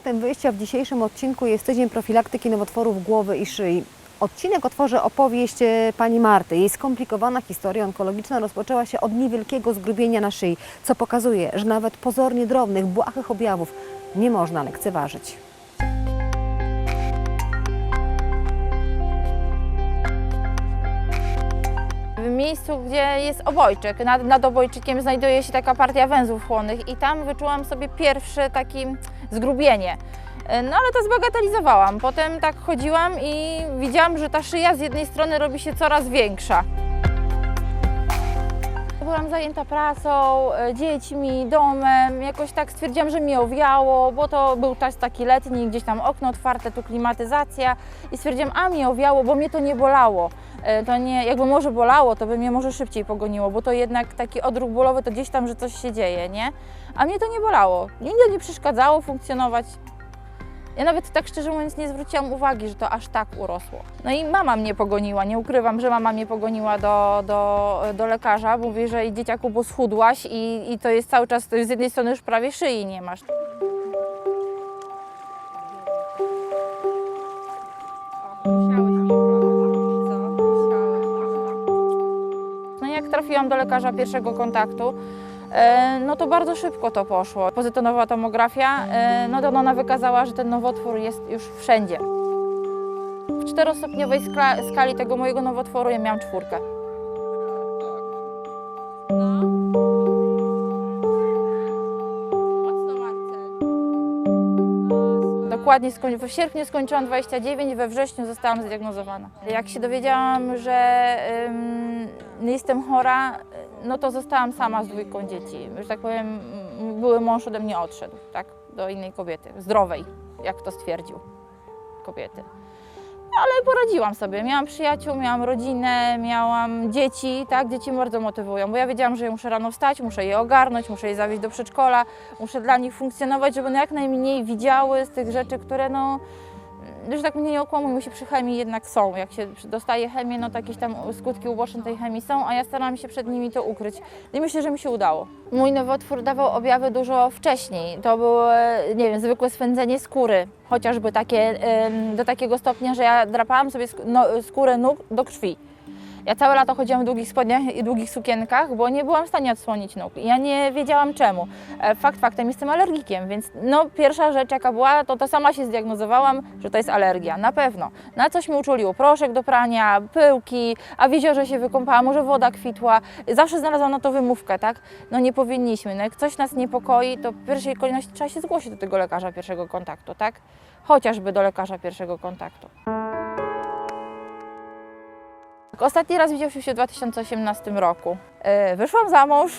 punktem wyjścia w dzisiejszym odcinku jest tydzień profilaktyki nowotworów głowy i szyi. Odcinek otworzy opowieść e, pani Marty. Jej skomplikowana historia onkologiczna rozpoczęła się od niewielkiego zgrubienia na szyi, co pokazuje, że nawet pozornie drobnych, błahych objawów nie można lekceważyć. Miejscu, gdzie jest obojczyk, nad, nad obojczykiem znajduje się taka partia węzłów chłonnych i tam wyczułam sobie pierwsze takie zgrubienie. E, No ale to zbagatelizowałam. Potem tak chodziłam i widziałam, że ta szyja z jednej strony robi się coraz większa. Byłam zajęta pracą, e, dziećmi, domem. Jakoś tak stwierdziłam, że mi owiało, bo to był czas taki letni, gdzieś tam okno otwarte, tu klimatyzacja. I stwierdziłam, a mi owiało, bo mnie to nie bolało. E, To nie, jakby może bolało, to by mnie może szybciej pogoniło, bo to jednak taki odruch bólowy to gdzieś tam, że coś się dzieje, nie? A mnie to nie bolało. Nigdy nie przeszkadzało funkcjonować. Ja nawet tak szczerze mówiąc nie zwróciłam uwagi, że to aż tak urosło. No i mama mnie pogoniła, nie ukrywam, że mama mnie pogoniła do, do, do lekarza. Mówi, że i dzieciaku, bo schudłaś i, i to jest cały czas, z jednej strony już prawie szyi nie masz. No jak trafiłam do lekarza pierwszego kontaktu, no to bardzo szybko to poszło. Pozytonowa tomografia, e, no to ona wykazała, że ten nowotwór jest już wszędzie. W czterostopniowej skali tego mojego nowotworu ja miałam czwórkę. Dokładnie w sierpniu skończyłam 29, we wrześniu zostałam zdiagnozowana. Jak się dowiedziałam, że ym, jestem chora, no to zostałam sama z dwójką dzieci. Że tak powiem, były mąż ode mnie odszedł, tak, do innej kobiety, zdrowej, jak to stwierdził, kobiety. Ale poradziłam sobie. Miałam przyjaciół, miałam rodzinę, miałam dzieci, tak? Dzieci bardzo motywują, bo ja wiedziałam, że muszę rano wstać, muszę je ogarnąć, muszę je zawieźć do przedszkola, muszę dla nich funkcjonować, żeby one jak najmniej widziały z tych rzeczy, które no, że tak mnie nie okłamujmy się, przy chemii jednak są. Jak się dostaje chemię, no to jakieś tam skutki uboczne tej chemii są, a ja starałam się przed nimi to ukryć. I myślę, że mi się udało. Mój nowotwór dawał objawy dużo wcześniej. To było, nie wiem, zwykłe swędzenie skóry. Chociażby takie, do takiego stopnia, że ja drapałam sobie no, skórę nóg do krwi. Ja całe lato chodziłam w długich spodniach i długich sukienkach, bo nie byłam w stanie odsłonić nóg. Ja nie wiedziałam czemu. E, Fakt faktem, jestem alergikiem, więc no, pierwsza rzecz jaka była, to to sama się zdiagnozowałam, że to jest alergia, na pewno. Na coś mi uczuliło, proszek do prania, pyłki, a w jeziorze się wykąpała, może woda kwitła. Zawsze znalazłam na to wymówkę, tak? No nie powinniśmy, no jak coś nas niepokoi, to w pierwszej kolejności trzeba się zgłosić do tego lekarza pierwszego kontaktu, tak? Chociażby do lekarza pierwszego kontaktu. Tak, Ostatni raz widzieliśmy się w 2018 roku. E, Wyszłam za mąż,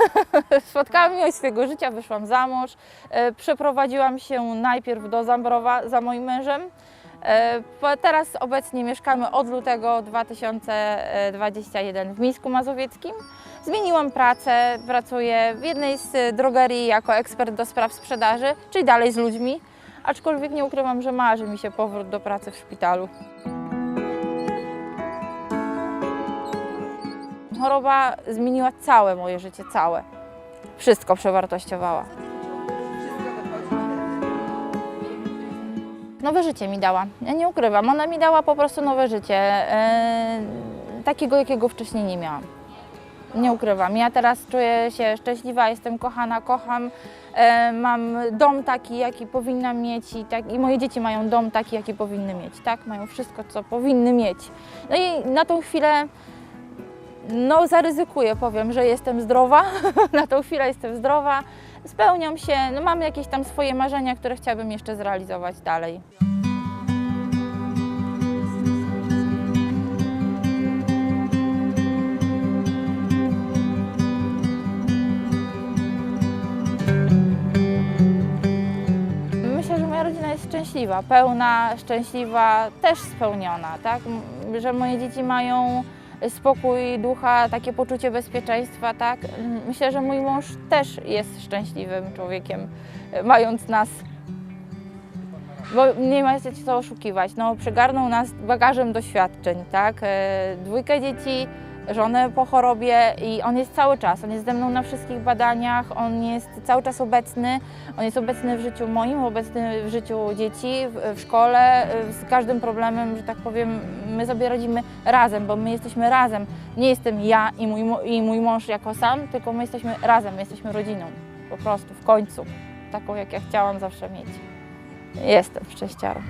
spotkałam miłość swojego życia, wyszłam za mąż. E, Przeprowadziłam się najpierw do Zambrowa za moim mężem. E, Teraz obecnie mieszkamy od lutego 2021 w Mińsku Mazowieckim. Zmieniłam pracę, pracuję w jednej z drogerii jako ekspert do spraw sprzedaży, czyli dalej z ludźmi, aczkolwiek nie ukrywam, że marzy mi się powrót do pracy w szpitalu. Choroba zmieniła całe moje życie, całe. Wszystko przewartościowała. Nowe życie mi dała. Ja nie ukrywam, ona mi dała po prostu nowe życie. e, takiego, jakiego wcześniej nie miałam. Nie ukrywam. Ja teraz czuję się szczęśliwa, jestem kochana, kocham. E, mam dom taki, jaki powinnam mieć i, tak, i moje dzieci mają dom taki, jaki powinny mieć. Tak? Mają wszystko, co powinny mieć. No i na tą chwilę no, zaryzykuję, powiem, że jestem zdrowa. Na tą chwilę jestem zdrowa. Spełniam się, no, mam jakieś tam swoje marzenia, które chciałabym jeszcze zrealizować dalej. Szczęśliwa, pełna, szczęśliwa, też spełniona, tak? Że moje dzieci mają spokój ducha, takie poczucie bezpieczeństwa, tak? Myślę, że mój mąż też jest szczęśliwym człowiekiem, e, mając nas. Bo nie ma się co oszukiwać. No, przygarnął nas bagażem doświadczeń, tak? E, Dwójkę dzieci, żonę po chorobie i on jest cały czas, on jest ze mną na wszystkich badaniach, on jest cały czas obecny, on jest obecny w życiu moim, obecny w życiu dzieci, w, w szkole, z każdym problemem, że tak powiem, my sobie radzimy razem, bo my jesteśmy razem. Nie jestem ja i mój, i mój mąż jako sam, tylko my jesteśmy razem, my jesteśmy rodziną, po prostu, w końcu, taką jak ja chciałam zawsze mieć. Jestem szczęściarą.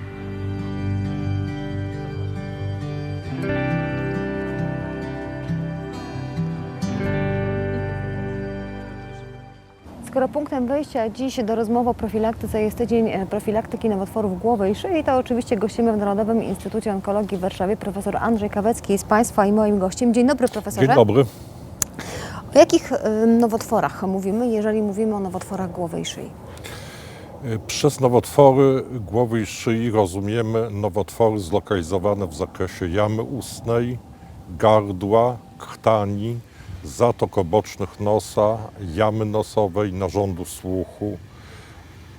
Skoro punktem wyjścia dziś do rozmowy o profilaktyce jest tydzień e, profilaktyki nowotworów głowy i szyi, to oczywiście gościmy w Narodowym Instytucie Onkologii w Warszawie profesor Andrzej Kawecki jest Państwa i moim gościem. Dzień dobry profesorze. Dzień dobry. O jakich e, nowotworach mówimy, jeżeli mówimy o nowotworach głowy i szyi? Przez nowotwory głowy i szyi rozumiemy nowotwory zlokalizowane w zakresie jamy ustnej, gardła, krtani, zatok obocznych nosa, jamy nosowej, narządu słuchu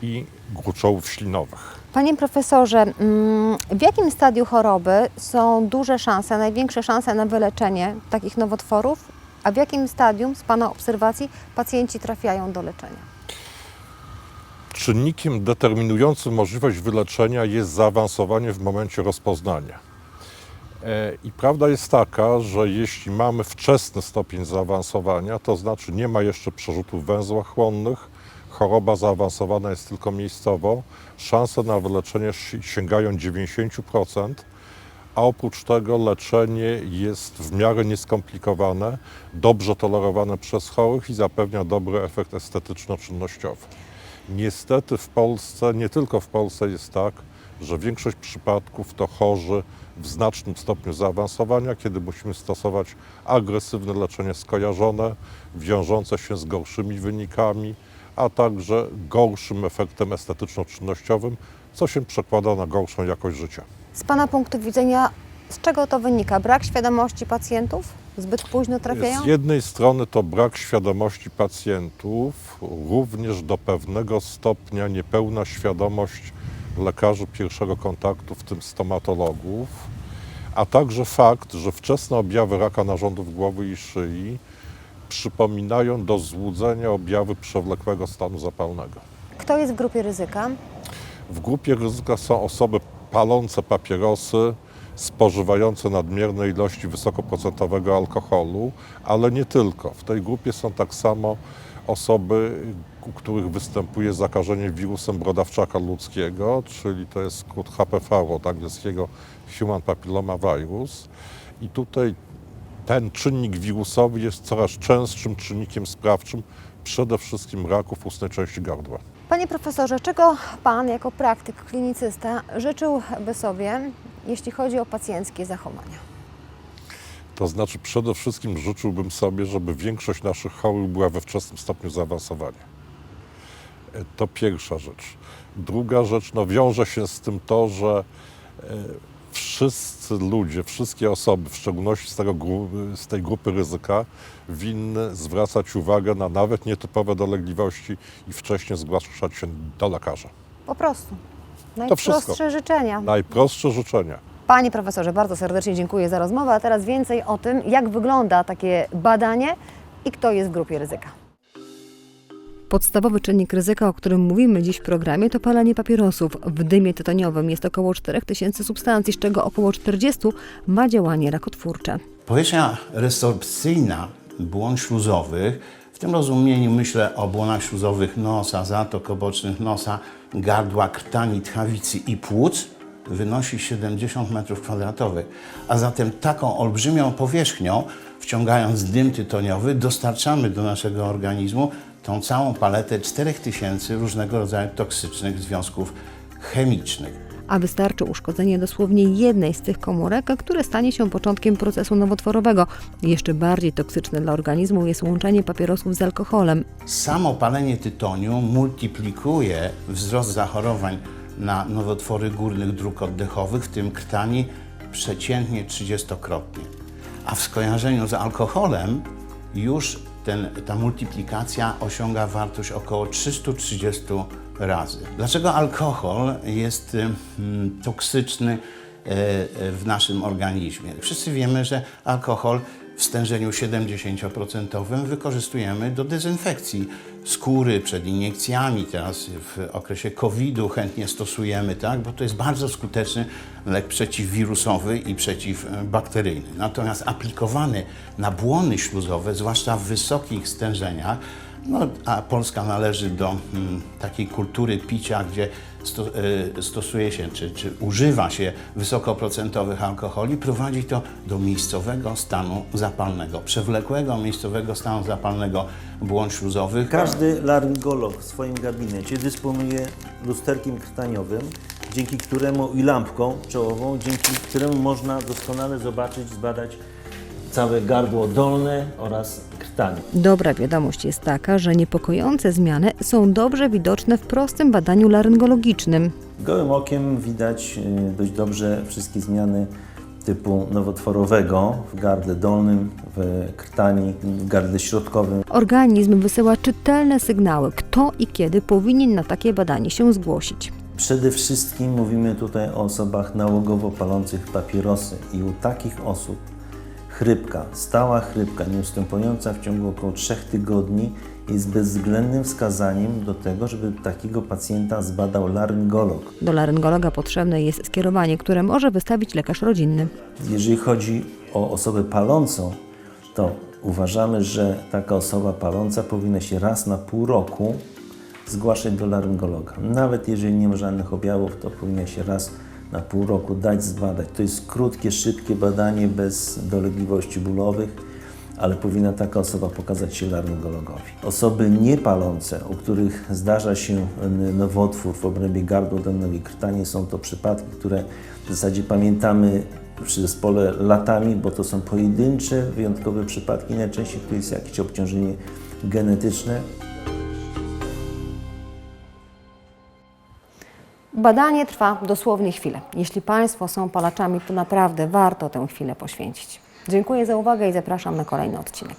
i gruczołów ślinowych. Panie profesorze, mm, w jakim stadium choroby są duże szanse, największe szanse na wyleczenie takich nowotworów, a w jakim stadium z Pana obserwacji pacjenci trafiają do leczenia? Czynnikiem determinującym możliwość wyleczenia jest zaawansowanie w momencie rozpoznania. E, I prawda jest taka, że jeśli mamy wczesny stopień zaawansowania, to znaczy nie ma jeszcze przerzutów w węzłach chłonnych, choroba zaawansowana jest tylko miejscowo, szanse na wyleczenie si- sięgają 90%, a oprócz tego leczenie jest w miarę nieskomplikowane, dobrze tolerowane przez chorych i zapewnia dobry efekt estetyczno-czynnościowy. Niestety w Polsce, nie tylko w Polsce jest tak, że większość przypadków to chorzy w znacznym stopniu zaawansowania, kiedy musimy stosować agresywne leczenie skojarzone, wiążące się z gorszymi wynikami, a także gorszym efektem estetyczno-czynnościowym, co się przekłada na gorszą jakość życia. Z Pana punktu widzenia, z czego to wynika? Brak świadomości pacjentów? Zbyt późno trafiają? Z jednej strony to brak świadomości pacjentów, również do pewnego stopnia niepełna świadomość lekarzy pierwszego kontaktu, w tym stomatologów, a także fakt, że wczesne objawy raka narządów głowy i szyi przypominają do złudzenia objawy przewlekłego stanu zapalnego. Kto jest w grupie ryzyka? W grupie ryzyka są osoby palące papierosy, spożywające nadmierne ilości wysokoprocentowego alkoholu, ale nie tylko. W tej grupie są tak samo osoby, u których występuje zakażenie wirusem brodawczaka ludzkiego, czyli to jest skrót HPV od angielskiego Human Papilloma Virus. I tutaj ten czynnik wirusowy jest coraz częstszym czynnikiem sprawczym przede wszystkim raków ustnej części gardła. Panie profesorze, czego Pan jako praktyk, klinicysta życzyłby sobie, jeśli chodzi o pacjenckie zachowania? To znaczy przede wszystkim życzyłbym sobie, żeby większość naszych chorych była we wczesnym stopniu zaawansowania. To pierwsza rzecz. Druga rzecz, no wiąże się z tym to, że e, wszyscy ludzie, wszystkie osoby, w szczególności z, tego, z tej grupy ryzyka, winny zwracać uwagę na nawet nietypowe dolegliwości i wcześniej zgłaszać się do lekarza. Po prostu. Najprostsze życzenia. Najprostsze życzenia. Panie profesorze, bardzo serdecznie dziękuję za rozmowę, a teraz więcej o tym, jak wygląda takie badanie i kto jest w grupie ryzyka. Podstawowy czynnik ryzyka, o którym mówimy dziś w programie, to palenie papierosów. W dymie tytoniowym jest około 4000 substancji, z czego około 40 ma działanie rakotwórcze. Powierzchnia resorpcyjna błon śluzowych, w tym rozumieniu myślę o błonach śluzowych nosa, zatok obocznych nosa, gardła, krtani, tchawicy i płuc, wynosi 70 m2. A zatem taką olbrzymią powierzchnią, wciągając dym tytoniowy, dostarczamy do naszego organizmu tą całą paletę 4000 różnego rodzaju toksycznych związków chemicznych. A wystarczy uszkodzenie dosłownie jednej z tych komórek, które stanie się początkiem procesu nowotworowego. Jeszcze bardziej toksyczne dla organizmu jest łączenie papierosów z alkoholem. Samo palenie tytoniu multiplikuje wzrost zachorowań na nowotwory górnych dróg oddechowych, w tym krtani, przeciętnie 30-krotnie. A w skojarzeniu z alkoholem już ten, ta multiplikacja osiąga wartość około 330 razy. Dlaczego alkohol jest mm, toksyczny e, e, w naszym organizmie? Wszyscy wiemy, że alkohol w stężeniu 70% wykorzystujemy do dezynfekcji skóry przed iniekcjami. Teraz w okresie COVID-u chętnie stosujemy, tak? bo to jest bardzo skuteczny lek przeciwwirusowy i przeciwbakteryjny. Natomiast aplikowany na błony śluzowe, zwłaszcza w wysokich stężeniach, no, a Polska należy do mm, takiej kultury picia, gdzie sto, y, stosuje się czy, czy używa się wysokoprocentowych alkoholi, prowadzi to do miejscowego stanu zapalnego, przewlekłego miejscowego stanu zapalnego błon śluzowych. Każdy laryngolog w swoim gabinecie dysponuje lusterkiem krtaniowym, dzięki któremu i lampką czołową, dzięki któremu można doskonale zobaczyć, zbadać całe gardło dolne oraz krtanie. Dobra wiadomość jest taka, że niepokojące zmiany są dobrze widoczne w prostym badaniu laryngologicznym. Gołym okiem widać y, dość dobrze wszystkie zmiany typu nowotworowego w gardle dolnym, w krtani, w gardle środkowym. Organizm wysyła czytelne sygnały, kto i kiedy powinien na takie badanie się zgłosić. Przede wszystkim mówimy tutaj o osobach nałogowo palących papierosy i u takich osób chrypka, stała chrypka nieustępująca w ciągu około 3 tygodni jest bezwzględnym wskazaniem do tego, żeby takiego pacjenta zbadał laryngolog. Do laryngologa potrzebne jest skierowanie, które może wystawić lekarz rodzinny. Jeżeli chodzi o osobę palącą, to uważamy, że taka osoba paląca powinna się raz na pół roku zgłaszać do laryngologa. Nawet jeżeli nie ma żadnych objawów, to powinna się raz na pół roku dać zbadać. To jest krótkie, szybkie badanie bez dolegliwości bólowych, ale powinna taka osoba pokazać się laryngologowi. Osoby niepalące, u których zdarza się nowotwór w obrębie gardła dolnego i krtanie, są to przypadki, które w zasadzie pamiętamy przy zespole latami, bo to są pojedyncze, wyjątkowe przypadki. Najczęściej to jest jakieś obciążenie genetyczne, Badanie trwa dosłownie chwilę. Jeśli Państwo są palaczami, to naprawdę warto tę chwilę poświęcić. Dziękuję za uwagę i zapraszam na kolejny odcinek.